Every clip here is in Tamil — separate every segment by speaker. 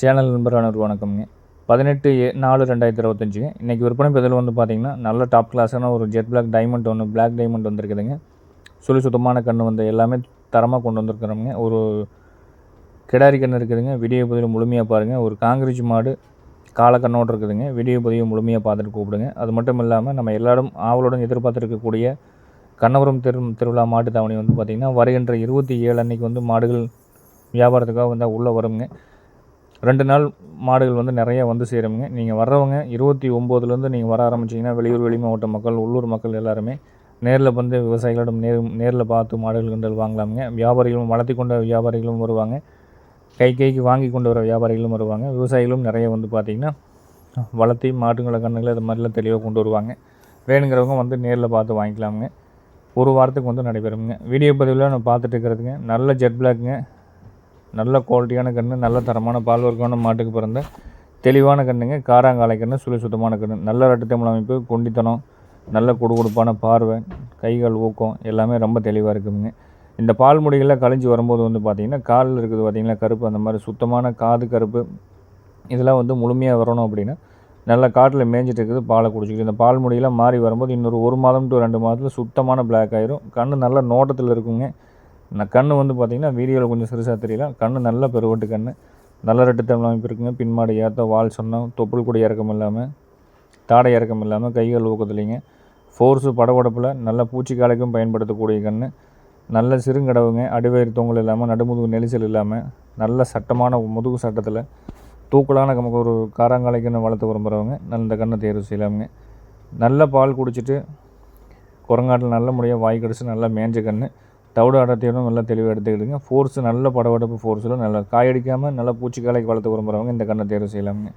Speaker 1: சேனல் நண்பரானவருக்கு வணக்கம்ங்க. பதினெட்டு ஏ நாலு ரெண்டாயிரத்தி இருபத்தஞ்சுங்க. இன்றைக்கி விற்பனை பதில் வந்து பார்த்திங்கன்னா நல்ல டாப் கிளாஸான ஒரு ஜெட் பிளாக் டைமண்ட் ஒன்று பிளாக் டைமண்ட் வந்திருக்குதுங்க. சுழி சுத்தமான கன்று வந்து எல்லாமே தரமாக கொண்டு வந்திருக்கிறோங்க ஒரு கிடாரி கன்று இருக்குதுங்க. வீடியோ பதிவு முழுமையாக பாருங்கள் ஒரு காங்கிரீஜ் மாடு கால கண்ணோடு இருக்குதுங்க. வீடியோ பதிவு முழுமையாக பார்த்துட்டு கூப்பிடுங்க. அது மட்டும் இல்லாமல் நம்ம எல்லாரும் ஆவலுடன் எதிர்பார்த்துருக்கக்கூடிய கண்ணபுரம் திரு திருவிழா மாட்டு தாவணி வந்து பார்த்திங்கன்னா வருகின்ற இருபத்தி ஏழு அன்னைக்கு வந்து மாடுகள் வியாபாரத்துக்காக வந்தால் உள்ளே வருங்க. ரெண்டு நாள் மாடுகள் வந்து நிறையா வந்து சேருங்க நீங்கள் வர்றவங்க இருபத்தி ஒம்போதுலேருந்து நீங்கள் வர ஆரம்பிச்சிங்கன்னா வெளியூர் வெளி மாவட்ட மக்கள் உள்ளூர் மக்கள் எல்லாருமே நேரில் வந்து விவசாயிகளிடம் நேர் நேரில் பார்த்து மாடுகள் கண்டல் வாங்கலாமுங்க. வியாபாரிகளும் வளர்த்தி கொண்ட வியாபாரிகளும் வருவாங்க. கை கைக்கு வாங்கி கொண்டு வர வியாபாரிகளும் வருவாங்க. விவசாயிகளும் நிறைய வந்து பார்த்திங்கன்னா வளர்த்தி மாட்டுங்களை கண்ணுகளை அது மாதிரிலாம் தெளிவாக கொண்டு வருவாங்க. வேணுங்கிறவங்க வந்து நேரில் பார்த்து வாங்கிக்கலாமுங்க. ஒரு வாரத்துக்கு வந்து நடைபெறுங்க வீடியோ பதிவில் நான் பார்த்துட்டு இருக்கிறதுங்க. நல்ல ஜெட் பிளாக்குங்க நல்ல குவாலிட்டியான கன்று நல்ல தரமான பால் வர்க்கமான மாட்டுக்கு பிறந்த. தெளிவான கண்ணுங்க காராங்காலை கன்று சுழி சுத்தமான கன்று. நல்ல ரட்டத்தமிழ் அமைப்பு கொண்டித்தனம் நல்ல கொடுப்பான பார்வை கைகள் ஊக்கம் எல்லாமே ரொம்ப தெளிவாக இருக்குதுங்க. இந்த பால் முடிகளில் கழிஞ்சு வரும்போது வந்து பார்த்திங்கன்னா காலில் இருக்குது பார்த்திங்கன்னா கருப்பு அந்த மாதிரி சுத்தமான காது கருப்பு. இதெல்லாம் வந்து முழுமையாக வரணும் அப்படின்னா நல்லா காட்டில் மேய்ஞ்சிட்டு இருக்குது பாலை குடிச்சிக்கிட்டு. இந்த பால் முடியெல்லாம் மாறி வரும்போது இன்னொரு ஒரு மாதம் டு ரெண்டு மாதத்தில் சுத்தமான பிளாக் ஆயிரும். கண் நல்ல நோட்டத்தில் இருக்குங்க. நான் கண் வந்து பார்த்திங்கன்னா வீடியோவில் கொஞ்சம் சிறுசாக தெரியல. கண் நல்ல பெருவட்டு கண் நல்ல ரெட்டு தமிழ் அமைப்பு இருக்குங்க. பின்மாடு ஏற்ற வால் சொன்னோம் தொப்புள் கூட இறக்கம் இல்லாமல் தாடை இறக்கம் இல்லாமல் கைகள் ஊக்கத்துலிங்க. ஃபோர்ஸு படகுடப்பில் நல்ல பூச்சிக்காலைக்கும் பயன்படுத்தக்கூடிய கண் நல்ல சிறுங்கடவுங்க அடிவயிறு தொங்கல் இல்லாமல் நடுமுதுகு நெரிசல் இல்லாமல் நல்ல சட்டமான முதுகு சட்டத்தில் தூக்கலான நமக்கு ஒரு காராங்காலைக்குன்னு வளர்த்து விரும்புகிறவங்க நல்ல இந்த கண்ணை தேர்வு செய்யலாமுங்க. நல்ல பால் குடிச்சிட்டு குரங்காட்டில் நல்ல முறையாக வாய் கடிச்சு நல்லா மேஞ்ச கன்று தவிடு அடர்த்தியோட நல்லா தெளிவாக எடுத்துக்கிடுங்க. ஃபோர்ஸ் நல்ல படவடப்பு ஃபோர்ஸில் நல்லா காயடிக்காமல் நல்லா பூச்சிக்காலைக்கு வளர்த்து விரும்புகிறவங்க இந்த கண்ணை தேர்வு செய்யலாமுங்க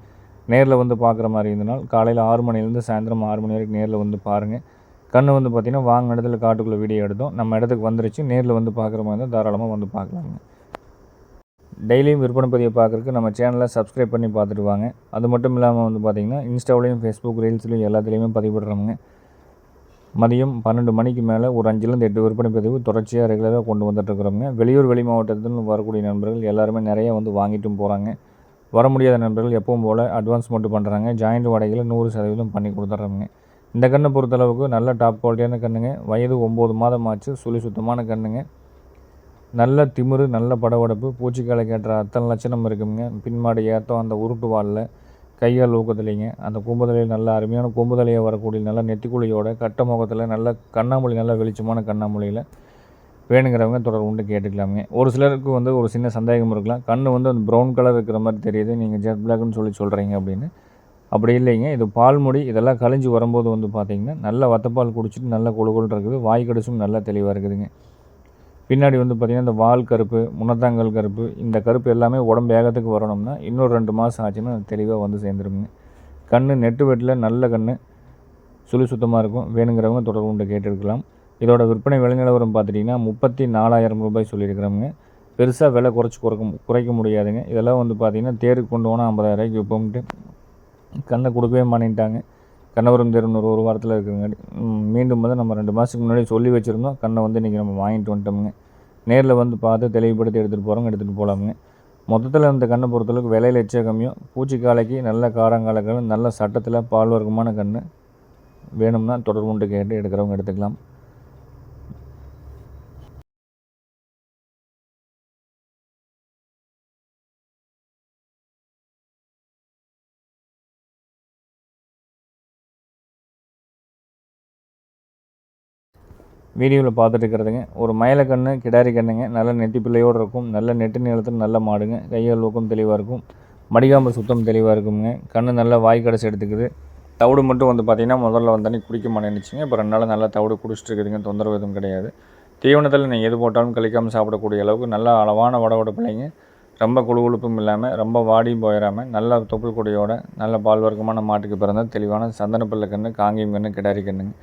Speaker 1: நேரில் வந்து பார்க்குற மாதிரி இருந்தனால் காலையில் ஆறு மணிலேருந்து சாயந்தரம் ஆறு மணி வரைக்கும் நேரில் வந்து பாருங்கள் கண் வந்து பார்த்திங்கன்னா வாங்க இடத்துல காட்டுக்குள்ளே வீடியோ எடுத்தோம். நம்ம இடத்துக்கு வந்துருச்சு. நேரில் வந்து பார்க்குற மாதிரி இருந்தால் தாராளமாக வந்து பார்க்கலாங்க. டெய்லியும் விற்பனை பதிவை பார்க்குறக்கு நம்ம சேனலை சப்ஸ்கிரைப் பண்ணி பார்த்துட்டு வாங்க. அது மட்டும் இல்லாமல் வந்து பார்த்திங்கன்னா இன்ஸ்டாவிலையும் ஃபேஸ்புக் ரீல்ஸ்லையும் எல்லாத்துலேயுமே பதிவிடுறோமுங்க. மதியம் பன்னெண்டு மணிக்கு மேலே ஒரு அஞ்சுலேருந்து எட்டு விற்பனை பதிவு தொடர்ச்சியாக ரெகுலராக கொண்டு வந்துட்டுருக்குறோங்க. வெளியூர் வெளி மாவட்டத்தில் வரக்கூடிய நண்பர்கள் எல்லாருமே நிறைய வந்து வாங்கிட்டும் போகிறாங்க வர முடியாத நண்பர்கள் எப்பவும் போல் அட்வான்ஸ் மட்டும் பண்ணுறாங்க ஜாயிண்ட் வாடகையில் நூறு சதவீதம் பண்ணி கொடுத்துட்றாங்க. இந்த கண்ணை பொறுத்தளவுக்கு நல்ல டாப் குவாலிட்டியான கண்ணுங்க. வயது ஒம்பது மாதம் ஆச்சு. சுழி சுத்தமான கண்ணுங்க. நல்ல திமிரு நல்ல படவடப்பு பூச்சிக்காலை கேட்டுற அத்தனை லட்சணம் இருக்குங்க. பின்மாடி ஏற்றம் அந்த உருட்டு வாலில் கையால் ஊக்கத்துலேங்க அந்த கும்புதலையில் நல்ல அருமையான கும்புதலையை வரக்கூடிய நல்ல நெத்திக்குழியோட கட்ட முகத்தில் நல்ல கண்ணாமொழி நல்ல வெளிச்சமான கண்ணாமொழியில் வேணுங்கிறவங்க தொடர் உண்டு கேட்டுக்கலாமுங்க. ஒரு சிலருக்கு வந்து ஒரு சின்ன சந்தேகம் இருக்கலாம். கண் வந்து அந்த ப்ரௌன் கலர் இருக்கிற மாதிரி தெரியுது. நீங்கள் ஜெட் பிளாக்னு சொல்லி சொல்கிறீங்க அப்படின்னு. அப்படி இல்லைங்க. இது பால் முடி. இதெல்லாம் கழிஞ்சு வரும்போது வந்து பார்த்திங்கன்னா நல்ல வத்தப்பால் குடிச்சிட்டு நல்ல கொழுகொள் இருக்குது. வாய் கடிச்சும் நல்லா தெளிவாக இருக்குதுங்க. பின்னாடி வந்து பார்த்திங்கன்னா இந்த வால் கருப்பு முன்னத்தாங்கல் கருப்பு இந்த கருப்பு எல்லாமே உடம்பு வேகத்துக்கு வரணும்னா இன்னொரு ரெண்டு மாதம் ஆச்சுன்னா தெளிவாக வந்து சேர்ந்துருங்க. கண் நெட்டு வெட்டில் நல்ல கண் சுழி சுத்தமாக இருக்கும். வேணுங்கிறவங்க தொடர்பு கொண்டு கேட்டுருக்கலாம். இதோட விற்பனை விலைநிலவரம் பார்த்துட்டிங்கன்னா முப்பத்தி நாலாயிரம் ரூபாய் சொல்லியிருக்கிறவங்க பெருசாக விலை குறைச்சி குறைக்க குறைக்க முடியாதுங்க. இதெல்லாம் வந்து பார்த்திங்கன்னா தேருக்கு கொண்டு போனால் ஐம்பதாயிரரூபாய்க்கு விற்போம்ட்டு கண்ணை கொடுக்கவே மாட்டேன்ட்டாங்க. கண்ணபுரம் தெருன்னு ஒரு வாரத்தில் இருக்குதுங்க மீண்டும் வந்து நம்ம ரெண்டு மாதத்துக்கு முன்னாடி சொல்லி வச்சுருந்தோம். கண்ணை வந்து இன்றைக்கி நம்ம வாங்கிட்டு வந்துட்டோமுங்க. நேரில் வந்து பார்த்து தெளிவுபடுத்தி எடுத்துகிட்டு போகிறோங்க எடுத்துகிட்டு போகலாமுங்க மொத்தத்தில் இந்த கண்ணை பொறுத்தளவுக்கு விலையில் எச்ச கம்மியும் பூச்சிக்காலைக்கு நல்ல காரங்காலங்களும் நல்ல சட்டத்தில் பால் வர்க்கமான கண் வேணும்னா தொடர்புண்டு கேட்டு எடுக்கிறவங்க எடுத்துக்கலாம். வீடியோவில் பார்த்துட்டுருக்கிறதுங்க ஒரு மயில கன்று கிடாரி கண்ணுங்க. நல்ல நெத்தி பிள்ளையோடு இருக்கும். நல்ல நெட்டு நீளத்தில் நல்ல மாடுங்க. கையால் ஊக்கம் தெளிவாக இருக்கும். மடிகாம்பு சுத்தம் தெளிவாக இருக்குங்க. கண்ணு நல்லா வாய் கடைசி எடுத்துக்குது. தவிடு மட்டும் வந்து பார்த்திங்கன்னா முதல்ல வந்தோடனே குடிக்க மாட்டேன்னுச்சுங்க. இப்போ ரெண்டு நாள் நல்லா தவிடு குடிச்சிட்டு இருக்குதுங்க தொந்தரவு எதுவும் கிடையாது. தீவனத்தில் நீங்கள் எது போட்டாலும் கழிக்காமல் சாப்பிடக்கூடிய அளவுக்கு நல்ல அளவான வடவோட பிள்ளைங்க. ரொம்ப குழுகுழுப்பும் இல்லாமல் ரொம்ப வாடியும் போயிடாமல் நல்ல தொப்புள் கொடியோட நல்ல பால் வர்க்கமான மாட்டுக்கு பிறந்த தெளிவான சந்தனப்பள்ள கன்று காங்கியம் கன்று கிடாரி கண்ணுங்க.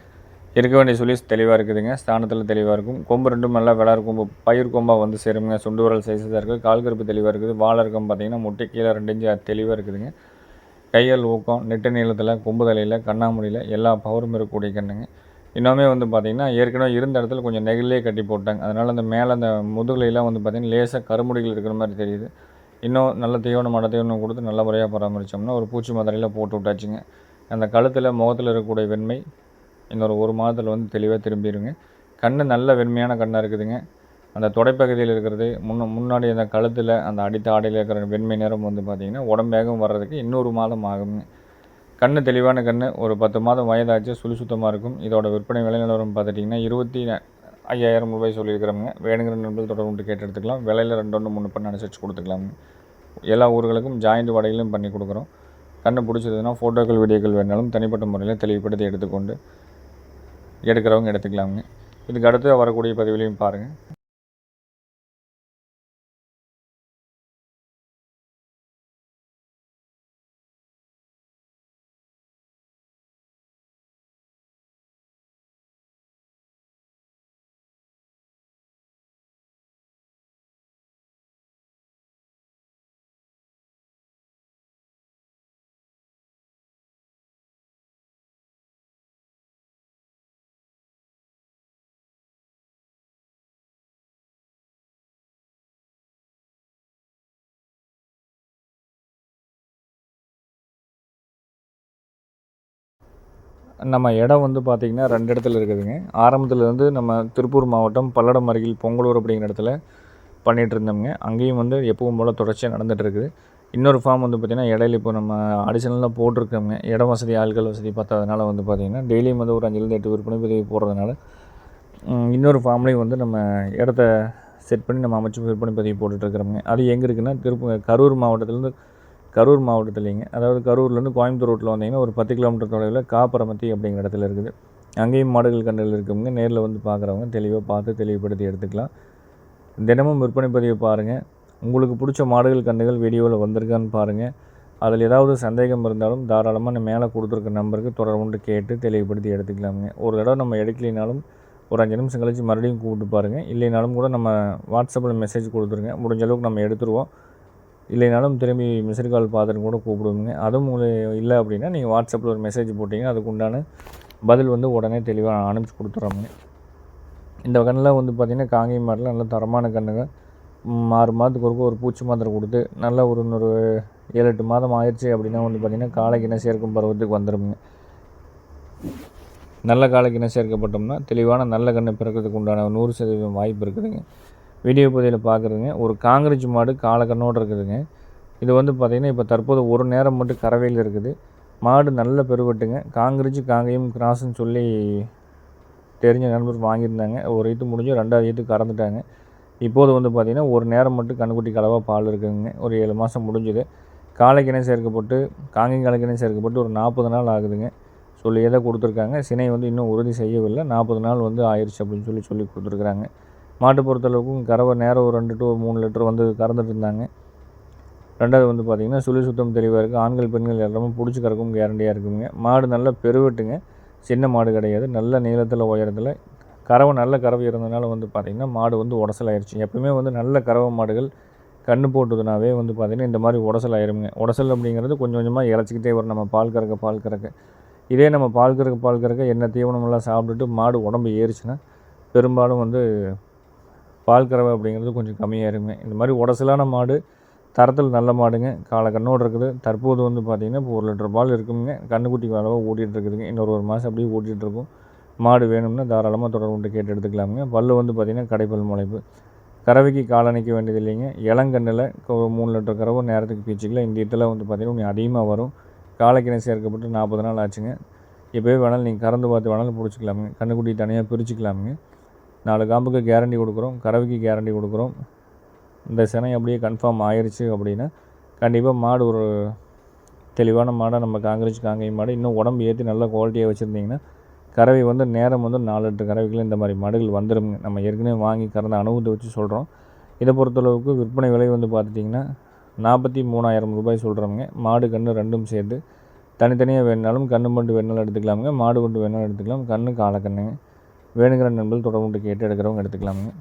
Speaker 1: இருக்க வேண்டிய சொல்லி தெளிவாக இருக்குதுங்க. ஸ்தானத்தில் தெளிவாக இருக்கும். கொம்பு ரெண்டும் நல்லா விளாறு கொம்பு பயிர் கொம்பாக வந்து சேருங்க சுண்டு விரல் சைஸாக இருக்குது கால் கருப்பு தெளிவாக இருக்குது. வாழை இருக்கும் பார்த்திங்கன்னா முட்டை கீழே ரெண்டு இன்ச்சு தெளிவாக இருக்குதுங்க. கையல் ஊக்கம் நெட்டு நீளத்தில் கொம்பு தலையில் கண்ணாமொழியில் எல்லா பவரும் இருக்கக்கூடிய கண்ணுங்க. இன்னுமே வந்து பார்த்திங்கன்னா ஏற்கனவே இருந்த இடத்துல கொஞ்சம் நெகிலே கட்டி போட்டாங்க. அதனால் அந்த மேலே அந்த முதுகுலையெல்லாம் வந்து பார்த்திங்கன்னா லேசாக கருமுடிகள் இருக்கிற மாதிரி தெரியுது. இன்னும் நல்ல தீவனம் மட தீவனம் கொடுத்து நல்ல முறையாக பராமரித்தோம்னா ஒரு பூச்சி மதுரையில் போட்டு விட்டாச்சுங்க. அந்த கழுத்தில் முகத்தில் இருக்கக்கூடிய வெண்மை இன்னொரு ஒரு மாதத்தில் வந்து தெளிவாக திரும்பிடுங்க கண் நல்ல வெண்மையான கண்ணாக இருக்குதுங்க. அந்த தொடைப்பகுதியில் இருக்கிறது முன்ன முன்னாடி அந்த கழுத்தில் அந்த அடித்த ஆடையில் இருக்கிற வெண்மை நிறம் வந்து பார்த்திங்கன்னா உடம்பேகம் வர்றதுக்கு இன்னொரு மாதம் ஆகுங்க. கண் தெளிவான கண் ஒரு பத்து மாதம் வயதாச்சு சுழி சுத்தமாக இருக்கும். இதோட விற்பனை விலை நிலவரம் பார்த்துட்டிங்கன்னா இருபத்தி ஐயாயிரம் ரூபாய் சொல்லியிருக்கிறவங்க வேணுங்கிற நண்பர்கள் தொடர்பு கேட்டு எடுத்துக்கலாம். விலையில் ரெண்டு ஒன்று மூணு பண்ண அனுசரித்து கொடுத்துக்கலாம் எல்லா ஊர்களுக்கும் ஜாயிண்ட் வடையிலும் பண்ணி கொடுக்குறோம். கண்ணு பிடிச்சதுன்னா ஃபோட்டோக்கள் வீடியோக்கள் வேணாலும் தனிப்பட்ட முறையில் தெளிவுபடுத்தி எடுத்துக்கொண்டு எடுக்கிறவங்க எடுத்துக்கலாங்க இதுக்கு அடுத்து வரக்கூடிய பதிவுலையும் பாருங்கள் நம்ம இடம் வந்து பார்த்திங்கன்னா ரெண்டு இடத்துல இருக்குதுங்க. ஆரம்பத்தில் இருந்து நம்ம திருப்பூர் மாவட்டம் பல்லடம் அருகில் பொங்கலூர் அப்படிங்கிற இடத்துல பண்ணிகிட்டு இருந்தோம்ங்க. அங்கேயும் வந்து எப்பவும் போல் தொடர்ச்சியாக நடந்துகிட்டு இருக்குது. இன்னொரு ஃபார்ம் வந்து பார்த்திங்கன்னா இடையில இப்போ நம்ம அடிஷனலாக போட்டிருக்கோங்க இடம் வசதி ஆள்கள் வசதி பார்த்ததுனால வந்து பார்த்திங்கன்னா டெய்லியும் வந்து ஒரு அஞ்சுலேருந்து எட்டு விற்பனை பதிவு போடுறதுனால இன்னொரு ஃபார்ம்லேயும் வந்து நம்ம இடத்த செட் பண்ணி நம்ம அமைச்சு விற்பனை பதிவு போட்டுட்ருக்குறோங்க அது எங்கே இருக்குன்னா திருப்பூர் கரூர் மாவட்டத்துலேருந்து கரூர் மாவட்டத்துலேங்க அதாவது கரூர்லேருந்து கோயம்புத்தூர் ரோட்டில் வந்தீங்கன்னா ஒரு பத்து கிலோமீட்டர் தொலைவில் காப்பரமத்தி அப்படிங்கிற இடத்துல இருக்குது. அங்கேயும் மாடுகள் கண்டுகள் இருக்கவங்க நேரில் வந்து பார்க்குறவங்க தெளிவாக பார்த்து தெளிவுபடுத்தி எடுத்துக்கலாம். தினமும் விற்பனை பதிவை பாருங்கள் உங்களுக்கு பிடிச்ச மாடுகள் கண்டுகள் வீடியோவில் வந்திருக்கான்னு பாருங்கள் அதில் ஏதாவது சந்தேகம் இருந்தாலும் தாராளமாக நம்ம மேலே கொடுத்துருக்க நம்பருக்கு தொடர்புண்டு கேட்டு தெளிவுபடுத்தி எடுத்துக்கலாமுங்க. ஒரு தடவை நம்ம எடுக்கலினாலும் ஒரு அஞ்சு நிமிஷம் கழித்து மறுபடியும் கூப்பிட்டு பாருங்கள் இல்லைனாலும் கூட நம்ம வாட்ஸ்அப்பில் மெசேஜ் கொடுத்துருங்க. முடிஞ்ச அளவுக்கு நம்ம எடுத்துருவோம். இல்லைனாலும் திரும்பி மிஸ்டர் கால் பார்த்துட்டு கூட கூப்பிடுவோங்க. அதுவும் உங்களுக்கு இல்லை அப்படின்னா நீங்கள் வாட்ஸ்அப்பில் ஒரு மெசேஜ் போட்டிங்கன்னா அதுக்கு உண்டான பதில் வந்து உடனே தெளிவாக அனுப்பிச்சி கொடுத்துட்றோங்க இந்த கண்ணில் வந்து பார்த்திங்கன்னா காங்கேயம் மாட்டில் நல்ல தரமான கண்ணுங்க. ஆறு மாதத்துக்கு ஒருக்க ஒரு பூச்சி மாத்திரை கொடுத்து நல்ல ஒரு இன்னொரு ஏழு எட்டு மாதம் ஆயிடுச்சு அப்படின்னா வந்து பார்த்திங்கன்னா காலைக்கு சேர்க்கும் பருவத்துக்கு வந்துடுங்க நல்ல காலைக்கு சேர்க்கப்பட்டோம்னா தெளிவான நல்ல கண்ணை பிறக்கிறதுக்கு உண்டான நூறு சதவீதம் வாய்ப்பு இருக்குதுங்க. வீடியோ பதிவில் பார்க்குறதுங்க ஒரு காங்கிரீஜ் மாடு காலக்கண்ணோடு இருக்குதுங்க. இது வந்து பார்த்திங்கன்னா இப்போ தற்போது ஒரு நேரம் மட்டும் கறவையில் இருக்குது. மாடு நல்ல பெருவட்டுங்க. காங்கிரீஜ் காங்கையும் கிராஸ்ன்னு சொல்லி தெரிஞ்ச நண்பர் வாங்கியிருந்தாங்க. ஒரு ஈத்து முடிஞ்சு ரெண்டாவது ஈத்து கறந்துட்டாங்க. இப்போது வந்து பார்த்திங்கன்னா ஒரு நேரம் மட்டும் கண்குட்டி கலவாக பால் இருக்குதுங்க ஒரு ஏழு மாதம் முடிஞ்சுது. காலைக்கிணை சேர்க்கப்பட்டு காங்கேயம் காலைக்கிணை சேர்க்கப்பட்டு ஒரு நாற்பது நாள் ஆகுதுங்க. சொல்லி எதை கொடுத்துருக்காங்க? சினை வந்து இன்னும் உறுதி செய்யவில்லை. நாற்பது நாள் வந்து ஆயிடுச்சு அப்படின்னு சொல்லி சொல்லி கொடுத்துருக்குறாங்க. மாட்டை பொறுத்தளவுக்கும் கறவை நேரம் ஒரு ரெண்டு டு மூணு லிட்டர் வந்து கறந்துட்டு இருந்தாங்க. ரெண்டாவது வந்து பார்த்திங்கன்னா சுழி சுத்தம் தெளிவாக இருக்குது ஆண்கள் பெண்கள் எல்லாமே பிடிச்சி கறக்கும் கேரண்டியாக இருக்குங்க. மாடு நல்லா பெருவெட்டுங்க. சின்ன மாடு கிடையாது. நல்ல நீளத்தில் உயரத்தில். கறவை நல்ல கறவை இருந்ததுனால வந்து பார்த்திங்கன்னா மாடு வந்து உடசலாயிருச்சு எப்பவுமே வந்து நல்ல கறவை மாடுகள் கண்ணு போட்டுதுனாவே வந்து பார்த்திங்கன்னா இந்த மாதிரி உடசல் ஆயிருங்க. உடசல் அப்படிங்கிறது கொஞ்சம் கொஞ்சமாக இழைச்சிக்கிட்டே வரும். நம்ம பால் கறக்க பால் கறக்க. இதே நம்ம பால் கறக்க பால் கறக்க என்ன தீவனமெல்லாம் சாப்பிட்டுட்டு மாடு உடம்பு ஏறிச்சுன்னா பெரும்பாலும் வந்து பால் கறவை அப்படிங்கிறது கொஞ்சம் கம்மியாக இருக்குங்க. இந்த மாதிரி உடசலான மாடு தரத்தில் நல்ல மாடுங்க. காலை கண்ணோடு இருக்குது. தற்போது வந்து பார்த்திங்கன்னா இப்போ ஒரு லிட்டர் பால் இருக்குங்க. கண்ணுக்குட்டி அளவாக ஓட்டிகிட்டு இருக்குதுங்க. இன்னொரு ஒரு மாதம் அப்படியே ஓட்டிகிட்டு இருக்கும். மாடு வேணும்னா தாராளமாக தொடர்பு கொண்டு கேட்டு எடுத்துக்கலாமுங்க. பல் வந்து பார்த்திங்கன்னா கடைப்பல் முளைப்பு. கறவைக்கு காலணிக்க வேண்டியது இல்லைங்க. இளங்கண்ணில் மூணு லிட்டர் கறவை நேரத்துக்கு பீச்சுக்கலாம் இந்த இடத்துல வந்து பார்த்திங்கன்னா கொஞ்சம் அதிகமாக வரும். காலக்கிணை சேர்க்கப்பட்டு நாற்பது நாள் ஆச்சுங்க. இப்போவே வேணாலும் நீங்கள் கறந்து பார்த்து வேணாலும் பிடிச்சிக்கலாமுங்க. கண்ணுக்குட்டி தனியாக பிரிச்சுக்கலாமுங்க. நாலு காம்புக்கு கேரண்டி கொடுக்குறோம் கறவைக்கு கேரண்டி கொடுக்குறோம். இந்த சினை அப்படியே கன்ஃபார்ம் ஆயிடுச்சு அப்படின்னா கண்டிப்பாக மாடு ஒரு தெளிவான மாடை நம்ம காங்கிரஸ் காங்கை மாடு. இன்னும் உடம்பு ஏற்றி நல்ல குவாலிட்டியாக வச்சுருந்தீங்கன்னா கறவை வந்து நேரம் வந்து நாலு எட்டு கறவைகள் இந்த மாதிரி மாடுகள் வந்துடும் நம்ம ஏற்கனவே வாங்கி கறந்த அனுபவத்தை வச்சு சொல்கிறோம் இதை பொறுத்தளவுக்கு விற்பனை விலை வந்து பார்த்துட்டிங்கன்னா நாற்பத்தி மூணாயிரம் ரூபாய் சொல்கிறோங்க மாடு கன்று ரெண்டும் சேர்த்து தனித்தனியாக வேணுனாலும் கன்று மட்டும் வேணாலும் எடுத்துக்கலாமுங்க. மாடு மட்டும் வேணாலும் எடுத்துக்கலாம். கன்று காலக்கண்ணுங்க. வேணுங்கிற நண்பர்கள் தொடர்பு கேட்டு எடுக்கிறவங்க எடுத்துக்கலாமுங்க.